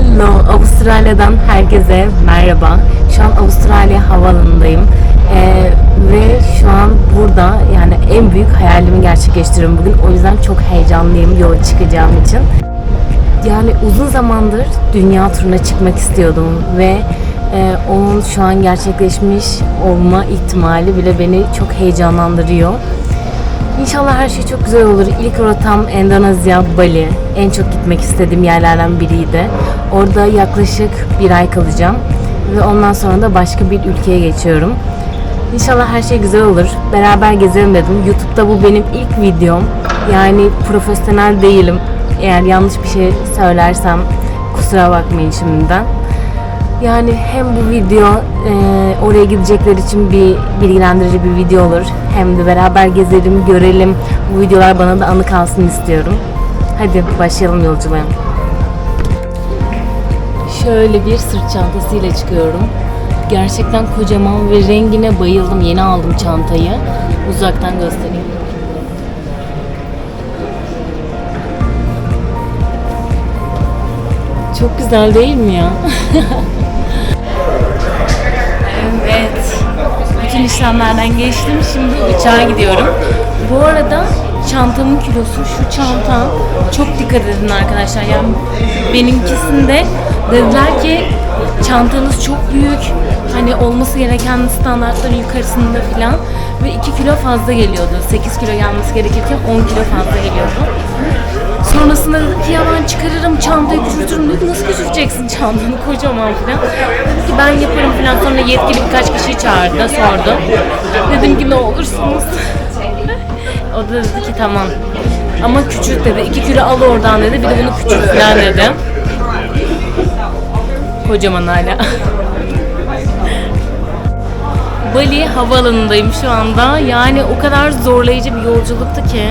Hello, Avustralya'dan herkese merhaba. Şu an Avustralya havaalanındayım. Ee, ve şu an burada yani en büyük hayalimi gerçekleştiriyorum bugün. O yüzden çok heyecanlıyım yola çıkacağım için. Yani uzun zamandır dünya turuna çıkmak istiyordum ve e, onun şu an gerçekleşmiş olma ihtimali bile beni çok heyecanlandırıyor. İnşallah her şey çok güzel olur. İlk rotam Endonezya, Bali. En çok gitmek istediğim yerlerden biriydi. Orada yaklaşık bir ay kalacağım. Ve ondan sonra da başka bir ülkeye geçiyorum. İnşallah her şey güzel olur. Beraber gezelim dedim. YouTube'da bu benim ilk videom. Yani profesyonel değilim. Eğer yanlış bir şey söylersem kusura bakmayın şimdiden. Yani hem bu video e, oraya gidecekler için bir bilgilendirici bir video olur. Hem de beraber gezelim, görelim. Bu videolar bana da anı kalsın istiyorum. Hadi başlayalım yolculuğa. Şöyle bir sırt çantasıyla çıkıyorum. Gerçekten kocaman ve rengine bayıldım. Yeni aldım çantayı. Uzaktan göstereyim. Çok güzel değil mi ya? İşlemlerden geçtim. Şimdi uçağa gidiyorum. Bu arada çantamın kilosu şu çanta çok dikkat edin arkadaşlar. Yani benimkisinde dediler ki çantanız çok büyük. Hani olması gereken standartların yukarısında falan ve 2 kilo fazla geliyordu. 8 kilo gelmesi gerekirken 10 kilo fazla geliyordu. Sonrasında dedim ki ya ben çıkarırım çantayı küçültürüm dedim. Nasıl küçülteceksin çantanı kocaman falan. Dedim ki ben yaparım falan. Sonra yetkili birkaç kişiyi çağırdı, sordu. Dedim ki ne olursunuz. o da dedi ki tamam. Ama küçült dedi. 2 kilo al oradan dedi. Bir de bunu küçült falan dedi. Kocaman hala. Bali havaalanındayım şu anda. Yani o kadar zorlayıcı bir yolculuktu ki.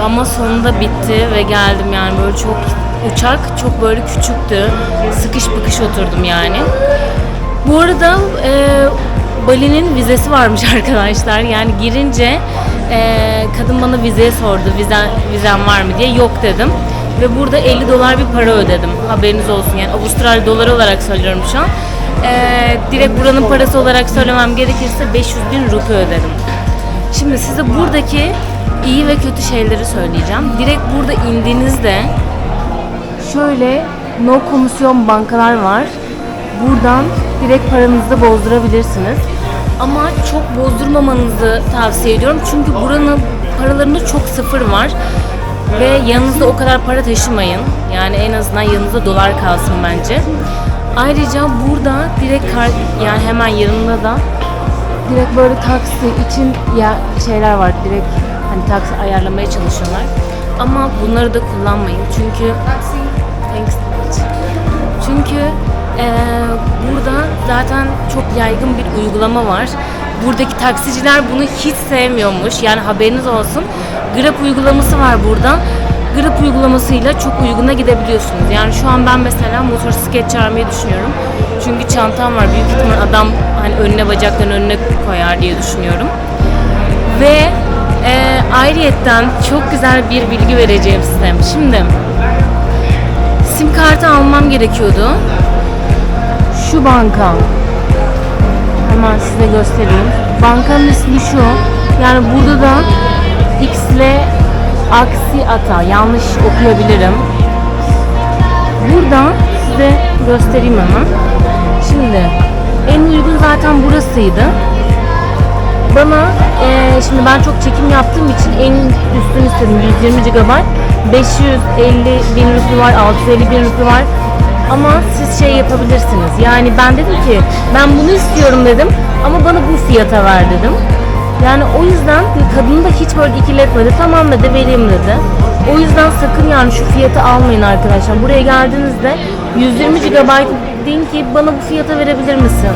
Ama sonunda bitti ve geldim yani böyle çok uçak çok böyle küçüktü. Sıkış bıkış oturdum yani. Bu arada e, Bali'nin vizesi varmış arkadaşlar. Yani girince e, kadın bana vizeye sordu. Vizen, vizen var mı diye. Yok dedim. Ve burada 50 dolar bir para ödedim. Haberiniz olsun yani. Avustralya doları olarak söylüyorum şu an. E, direkt buranın parası olarak söylemem gerekirse 500 bin rupi ödedim. Şimdi size buradaki iyi ve kötü şeyleri söyleyeceğim. Direkt burada indiğinizde şöyle no komisyon bankalar var. Buradan direkt paranızı bozdurabilirsiniz. Ama çok bozdurmamanızı tavsiye ediyorum. Çünkü buranın paralarında çok sıfır var. Ve yanınızda o kadar para taşımayın. Yani en azından yanınızda dolar kalsın bence. Ayrıca burada direkt kar, yani hemen yanında da direkt böyle taksi için ya şeyler var direkt hani taksi ayarlamaya çalışıyorlar. Ama bunları da kullanmayın çünkü Thanks. Çünkü eee, burada zaten çok yaygın bir uygulama var. Buradaki taksiciler bunu hiç sevmiyormuş. Yani haberiniz olsun. Grab uygulaması var burada. Grab uygulamasıyla çok uyguna gidebiliyorsunuz. Yani şu an ben mesela motosiklet çağırmayı düşünüyorum. Çünkü çantam var. Büyük ihtimal adam hani önüne bacaklarını önüne koyar diye düşünüyorum. Ve e, ayrıyetten çok güzel bir bilgi vereceğim size. Şimdi sim kartı almam gerekiyordu. Şu banka. Hemen size göstereyim. Bankanın ismi şu. Yani burada da X ile aksi ata. Yanlış okuyabilirim. Buradan size göstereyim hemen. Şimdi en uygun zaten burasıydı. Bana eee, şimdi ben çok çekim yaptığım için en üstünü istedim. 120 GB 550 bin rupi var 650 bin rupi var. Ama siz şey yapabilirsiniz. Yani ben dedim ki ben bunu istiyorum dedim. Ama bana bu fiyata ver dedim. Yani o yüzden kadını da hiç böyle ikiletmedi tamam dedi vereyim dedi. O yüzden sakın yani şu fiyatı almayın arkadaşlar. Buraya geldiğinizde 120 GB deyin ki bana bu fiyata verebilir misin?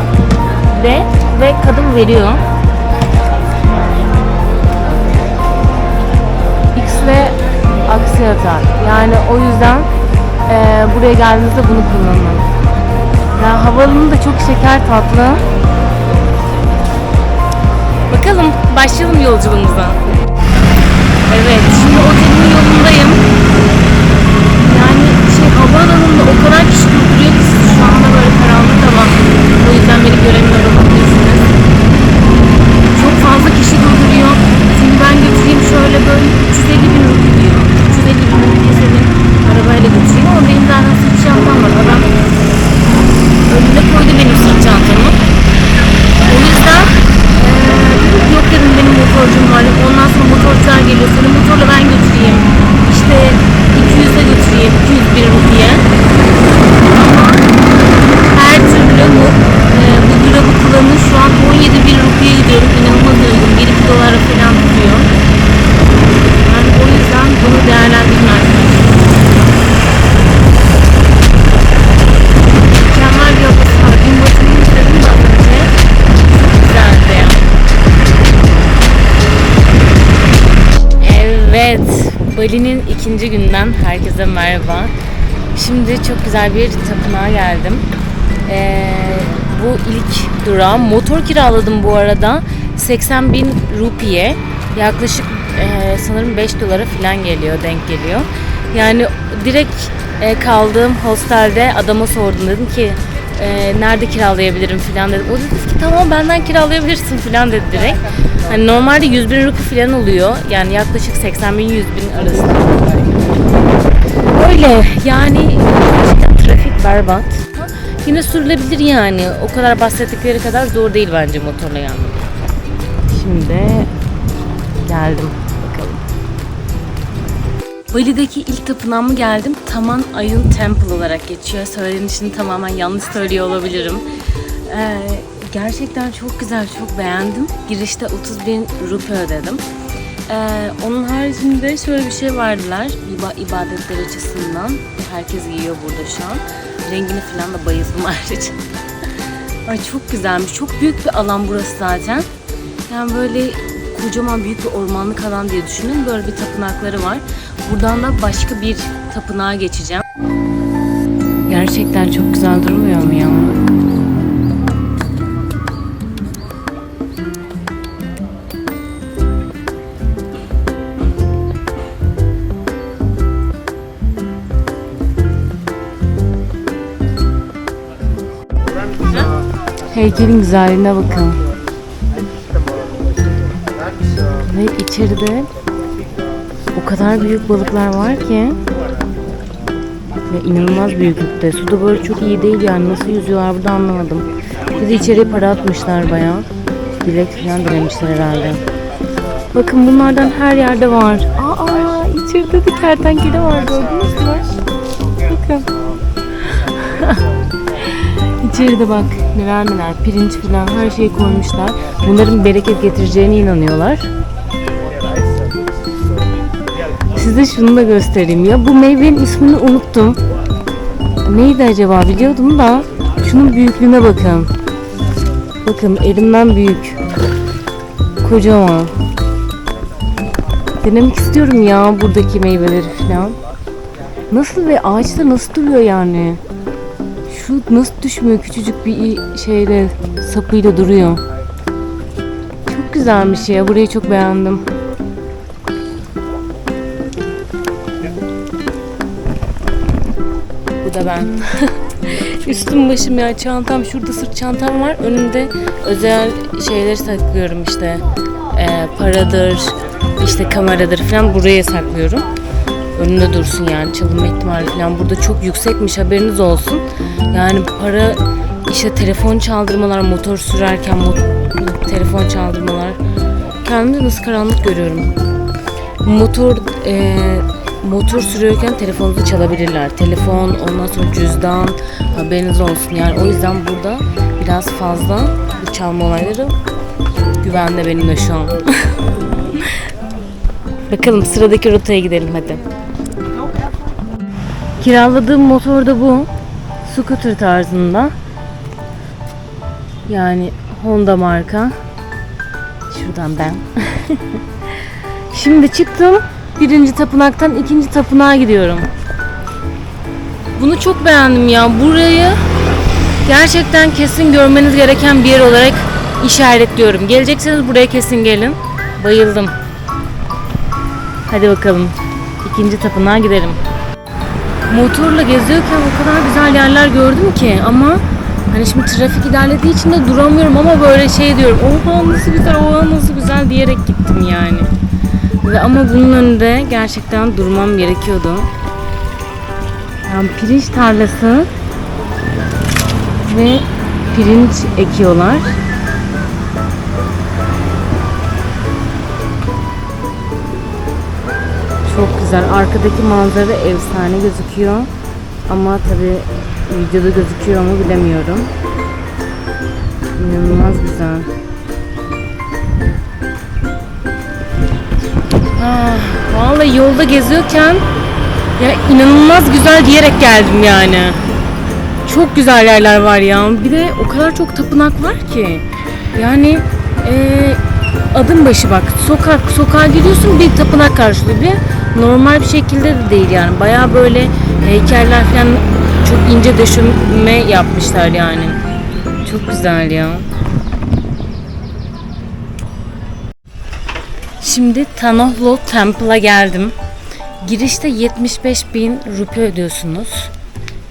De ve kadın veriyor ve aksi atar. Yani o yüzden e, buraya geldiğinizde bunu kullanın. Yani havalının da çok şeker tatlı. Bakalım başlayalım yolculuğumuza. Evet şimdi otelimin yolundayım. Yani şey havaalanında o kadar kişi duruyor ki şu anda böyle karanlık ama o yüzden beni göremiyor olabilirsiniz. ben götüreyim şöyle böyle 350 bin rupi diyor. 350 bin rupi seni arabayla götüreyim ama benim daha nasıl bir şey çantam var. Adam önüne koydu benim sırt çantamı. O yüzden ee, yok dedim benim motorcum var. Ondan sonra motorcular geliyor. Seni motorla ben götüreyim. İşte 200'e götüreyim. 201 rupiye. Bali'nin ikinci günden herkese merhaba. Şimdi çok güzel bir tapınağa geldim. Ee, bu ilk durağım. Motor kiraladım bu arada. 80 bin rupiye. Yaklaşık e, sanırım 5 dolara falan geliyor, denk geliyor. Yani direkt e, kaldığım hostelde adama sordum. Dedim ki e, nerede kiralayabilirim falan dedim. O dedi ki tamam benden kiralayabilirsin falan dedi direkt. Hani normalde 100 bin rupi falan oluyor. Yani yaklaşık 80 bin 100 bin arasında. Öyle yani trafik berbat. Yine sürülebilir yani. O kadar bahsettikleri kadar zor değil bence motorla gelmek. Şimdi geldim. Bali'deki ilk tapınağıma geldim. Taman Ayun Temple olarak geçiyor. Söylenişini tamamen yanlış söylüyor olabilirim. Ee, gerçekten çok güzel, çok beğendim. Girişte 30 bin rupi ödedim. Ee, onun haricinde şöyle bir şey verdiler İba- ibadetler açısından. Herkes giyiyor burada şu an. Rengini falan da bayıldım ayrıca. Ay çok güzelmiş. Çok büyük bir alan burası zaten. Yani böyle kocaman büyük bir ormanlık alan diye düşünün. Böyle bir tapınakları var. Buradan da başka bir tapınağa geçeceğim. Gerçekten çok güzel durmuyor mu ya? Heykelin güzelliğine bakın. Ve içeride o kadar büyük balıklar var ki ve inanılmaz büyüklükte. Su da böyle çok iyi değil yani nasıl yüzüyorlar burada anlamadım. Bir de içeriye para atmışlar bayağı. Dilek falan dilemişler herhalde. Bakın bunlardan her yerde var. Aa içeride de kertenkele var gördünüz mü? Bakın. İçeride bak neler neler pirinç falan her şeyi koymuşlar. Bunların bereket getireceğine inanıyorlar. Size şunu da göstereyim ya. Bu meyvenin ismini unuttum. Neydi acaba biliyordum da. Şunun büyüklüğüne bakın. Bakın elimden büyük. Kocaman. Denemek istiyorum ya buradaki meyveleri falan. Nasıl ve ağaçta nasıl duruyor yani? Şu nasıl düşmüyor küçücük bir şeyle sapıyla duruyor. Çok güzelmiş ya. Burayı çok beğendim. Ben. Üstüm başım ya çantam şurada sırt çantam var. Önümde özel şeyleri saklıyorum işte. Ee, paradır, işte kameradır falan buraya saklıyorum. Önünde dursun yani çalınma ihtimali falan burada çok yüksekmiş haberiniz olsun. Yani para işte telefon çaldırmalar, motor sürerken mo- telefon çaldırmalar. Kendimde nasıl karanlık görüyorum. Motor e, motor sürüyorken telefonunuzu çalabilirler. Telefon, ondan sonra cüzdan haberiniz olsun. Yani o yüzden burada biraz fazla bu çalma olayları güvende benimle şu an. Bakalım sıradaki rotaya gidelim hadi. Kiraladığım motor da bu. Scooter tarzında. Yani Honda marka. Şuradan ben. Şimdi çıktım. Birinci tapınaktan ikinci tapınağa gidiyorum. Bunu çok beğendim ya. Burayı gerçekten kesin görmeniz gereken bir yer olarak işaretliyorum. Gelecekseniz buraya kesin gelin. Bayıldım. Hadi bakalım. İkinci tapınağa gidelim. Motorla geziyorken o kadar güzel yerler gördüm ki ama hani şimdi trafik ilerlediği için de duramıyorum ama böyle şey diyorum. Oha nasıl güzel, oha nasıl güzel diyerek gittim yani. Ve ama bunun önünde gerçekten durmam gerekiyordu. Yani pirinç tarlası ve pirinç ekiyorlar. Çok güzel. Arkadaki manzara efsane gözüküyor. Ama tabi videoda gözüküyor mu bilemiyorum. İnanılmaz güzel. Ah, vallahi yolda geziyorken ya inanılmaz güzel diyerek geldim yani. Çok güzel yerler var ya. Bir de o kadar çok tapınak var ki. Yani eee adım başı bak sokak sokağa gidiyorsun bir tapınak karşılıyor bir normal bir şekilde de değil yani baya böyle heykeller falan çok ince döşeme yapmışlar yani çok güzel ya. Şimdi Tanohlo Temple'a geldim. Girişte 75 bin rupi ödüyorsunuz.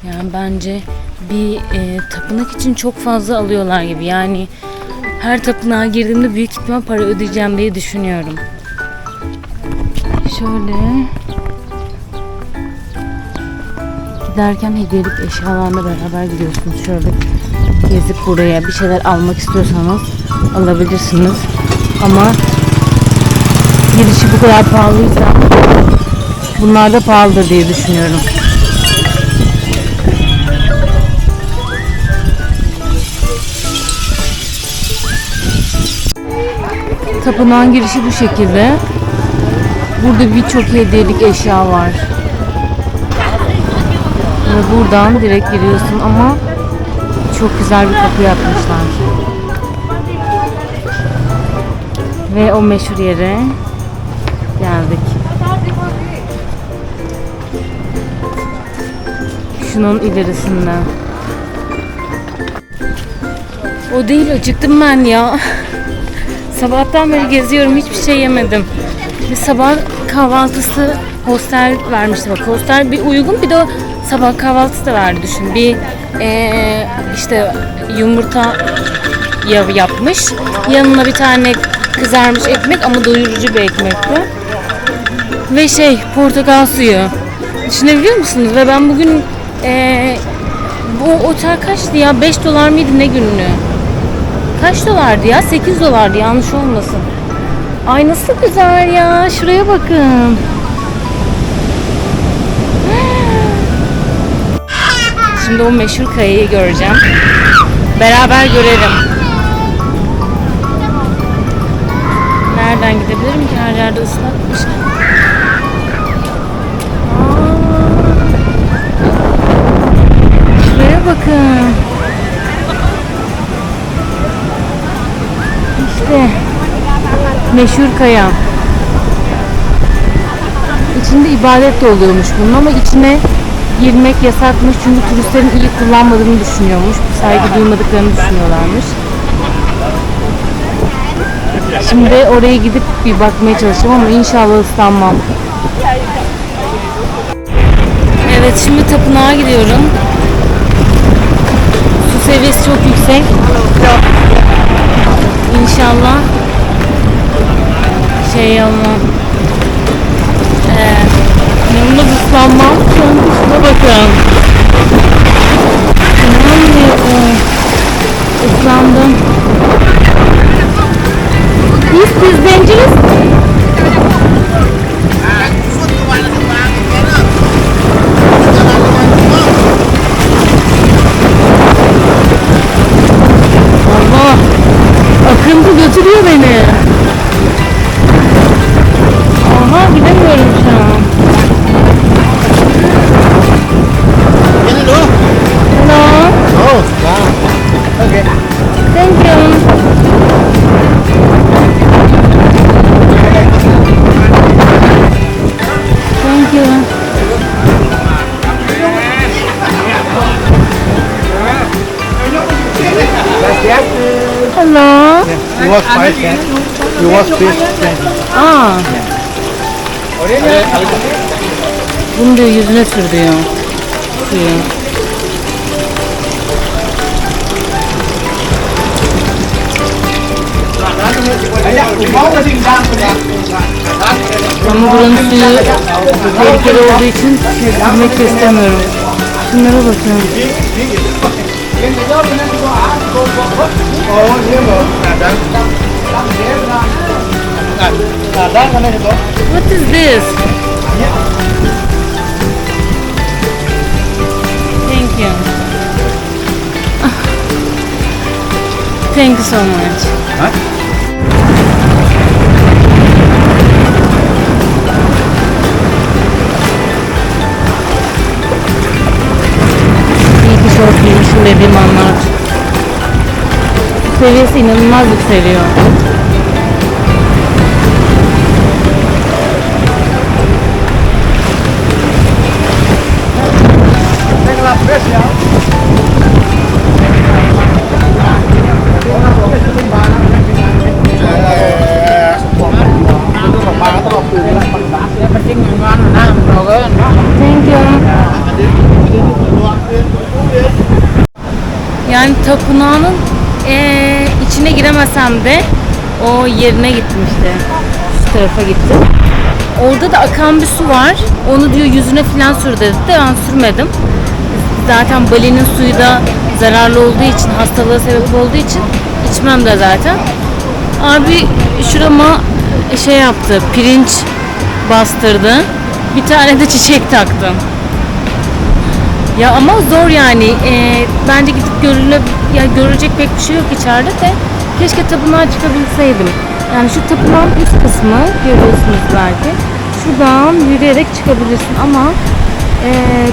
Yani bence bir e, tapınak için çok fazla alıyorlar gibi. Yani her tapınağa girdiğimde büyük ihtimal para ödeyeceğim diye düşünüyorum. Şöyle giderken hediyelik eşyalarla beraber gidiyorsunuz. Şöyle gezip buraya bir şeyler almak istiyorsanız alabilirsiniz. Ama girişi bu kadar pahalıysa bunlar da pahalıdır diye düşünüyorum. Tapınağın girişi bu şekilde. Burada birçok hediyelik eşya var. Ve buradan direkt giriyorsun ama çok güzel bir kapı yapmışlar. Ve o meşhur yere geldik. Şunun ilerisinde. O değil acıktım ben ya. Sabahtan beri geziyorum hiçbir şey yemedim. Bir sabah kahvaltısı hostel vermişti bak. Hostel bir uygun bir de sabah kahvaltısı da verdi düşün. Bir eee, işte yumurta yapmış. Yanına bir tane kızarmış ekmek ama doyurucu bir ekmekti. Ve şey portakal suyu. Düşünebiliyor musunuz? Ve ben bugün eee, bu otel kaçtı ya? 5 dolar mıydı ne günlüğü? Kaç dolardı ya? 8 dolardı yanlış olmasın. Ay nasıl güzel ya. Şuraya bakın. Şimdi o meşhur kayayı göreceğim. Beraber görelim. Nereden gidebilirim ki? Her yerde ıslakmış. Meşhur kaya. İçinde ibadet de oluyormuş bunun ama içine girmek yasakmış çünkü turistlerin iyi kullanmadığını düşünüyormuş. Saygı duymadıklarını düşünüyorlarmış. Şimdi oraya gidip bir bakmaya çalışacağım ama inşallah ıslanmam. Evet şimdi tapınağa gidiyorum. Su seviyesi çok yüksek. İnşallah şey olmam. Ee, yalnız ıslanmam. Şuna bakın. İnanmıyorum. Islandım. Biz biz. Allah. Akıntı götürüyor beni. Was five cents. You was fish twenty. Aa. Bunu diyor yüzüne sür diyor. Suyu. Ama buranın suyu tehlikeli olduğu için de istemiyorum. Şunlara bakın. What is this? Thank you. Thank you so much. İyi ki şort giymişim dediğim anlar. Seviyesi inanılmaz yükseliyor. Yani tapınağın eee, içine giremesem de o yerine gittim işte. Şu tarafa gittim. Orada da akan bir su var. Onu diyor yüzüne falan sür dedi de ben sürmedim. Zaten Bali'nin suyu da zararlı olduğu için, hastalığa sebep olduğu için içmem de zaten. Abi şurama şey yaptı, pirinç bastırdı. Bir tane de çiçek taktım. Ya ama zor yani. Ee, bence gidip görüle, ya görecek pek bir şey yok içeride de. Keşke tapınağa çıkabilseydim. Yani şu tapınağın üst kısmı görüyorsunuz belki. Şuradan yürüyerek çıkabilirsin ama ee,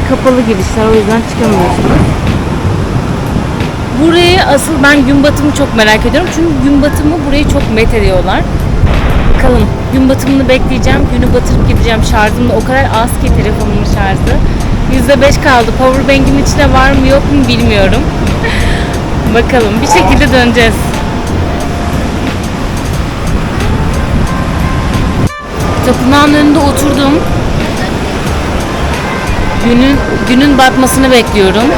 kapalı girişler o yüzden çıkamıyorsunuz. Burayı asıl ben gün batımı çok merak ediyorum. Çünkü gün batımı burayı çok met ediyorlar. Bakalım gün batımını bekleyeceğim. Günü batırıp gideceğim. Şarjım da o kadar az ki telefonumun şarjı. %5 kaldı. Powerbank'in içinde var mı yok mu bilmiyorum. Bakalım bir şekilde döneceğiz. Tapınağın önünde oturdum. Günün günün batmasını bekliyorum.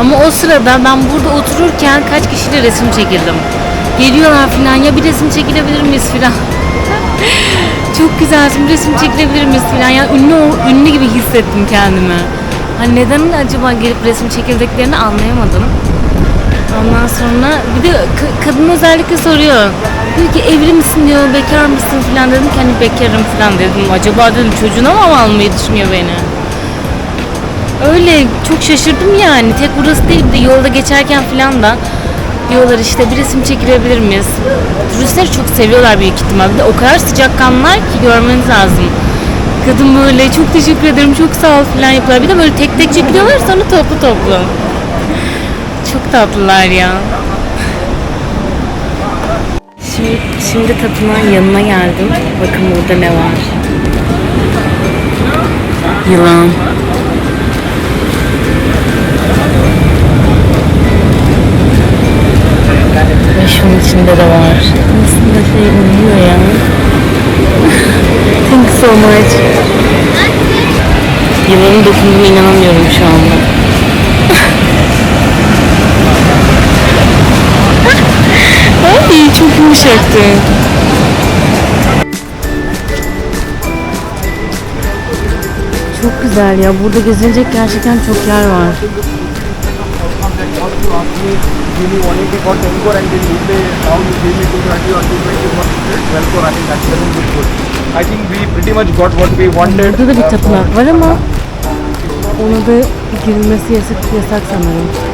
Ama o sırada ben burada otururken kaç kişiyle resim çekildim. Geliyorlar filan ya bir resim çekilebilir miyiz filan. Çok güzelsin bir resim çekilebilir miyiz filan. Ya ünlü ünlü gibi hissettim kendimi. Hani neden acaba gelip resim çekildiklerini anlayamadım. Ondan sonra bir de ka- kadın özellikle soruyor. Diyor ki evli misin diyor, bekar mısın filan dedim ki hani bekarım filan dedim. Acaba dedim çocuğuna mı almayı düşünüyor beni? Öyle çok şaşırdım yani. Tek burası değil de yolda geçerken filan da diyorlar işte bir resim çekilebilir miyiz? Turistleri çok seviyorlar büyük ihtimal. Bir de o kadar sıcakkanlılar ki görmeniz lazım. Kadın böyle çok teşekkür ederim çok sağ ol filan yapıyorlar. Bir de böyle tek tek çekiliyorlar sonra toplu toplu. Çok tatlılar ya. Şimdi, şimdi tapınağın yanına geldim. Bakın burada ne var. Yılan. Ve şunun içinde de var. Aslında şey uyuyor ya. Thank you so much. Yılanın dokunduğuna inanamıyorum şu anda. Ay çok yumuşaktı. Çok güzel ya. Burada gezilecek gerçekten çok yer var. Give me one eighty for ten core and then you pay now you give me two thirty or two twenty for twelve core. I think that doesn't look good. I think we pretty much got what we wanted. Burada da bir uh, tapınak var ama ona da girilmesi yasak, yasak sanırım.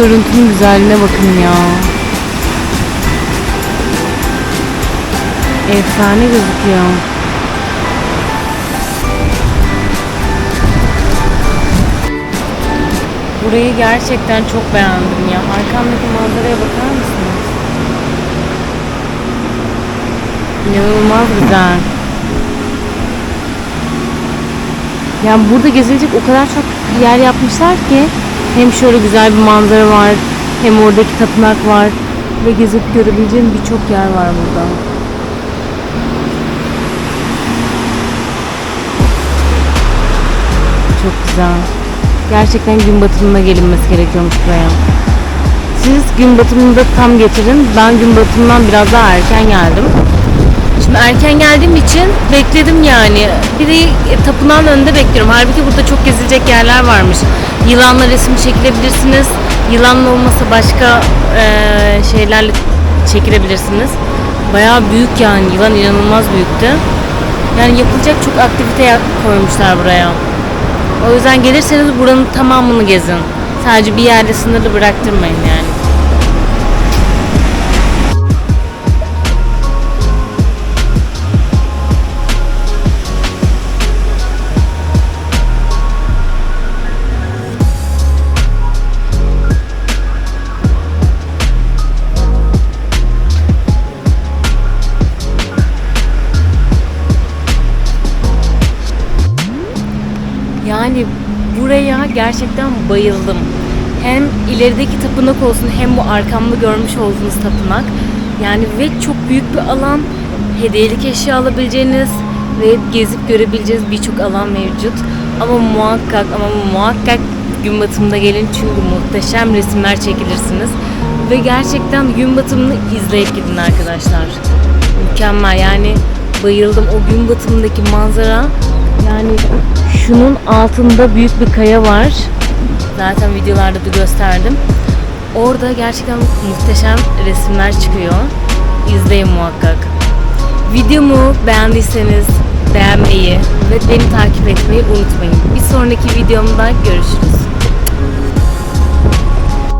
Görüntünün güzelliğine bakın ya. Efsane gözüküyor. Burayı gerçekten çok beğendim ya. Arkamdaki manzaraya bakar mısınız? İnanılmaz güzel. Yani burada gezilecek o kadar çok yer yapmışlar ki hem şöyle güzel bir manzara var hem oradaki tapınak var ve gezip görebileceğin birçok yer var burada. Çok güzel. Gerçekten gün batımına gelinmesi gerekiyormuş buraya. Siz gün batımında tam getirin. Ben gün batımından biraz daha erken geldim. Şimdi erken geldiğim için bekledim yani. Bir de tapınağın önünde bekliyorum. Halbuki burada çok gezilecek yerler varmış. Yılanla resim çekilebilirsiniz. Yılanla olmasa başka eee, şeylerle çekilebilirsiniz. Bayağı büyük yani. Yılan inanılmaz büyüktü. Yani yapılacak çok aktivite koymuşlar buraya. O yüzden gelirseniz buranın tamamını gezin. Sadece bir yerde sınırlı bıraktırmayın yani. Gerçekten bayıldım. Hem ilerideki tapınak olsun hem bu arkamda görmüş olduğunuz tapınak. Yani ve çok büyük bir alan. Hediyelik eşya alabileceğiniz ve gezip görebileceğiniz birçok alan mevcut. Ama muhakkak ama muhakkak gün batımında gelin çünkü muhteşem resimler çekilirsiniz. Ve gerçekten gün batımını izleyip gidin arkadaşlar. Mükemmel yani bayıldım o gün batımındaki manzara. Yani şunun altında büyük bir kaya var. Zaten videolarda da gösterdim. Orada gerçekten muhteşem resimler çıkıyor. İzleyin muhakkak. Videomu beğendiyseniz beğenmeyi ve beni takip etmeyi unutmayın. Bir sonraki videomda görüşürüz.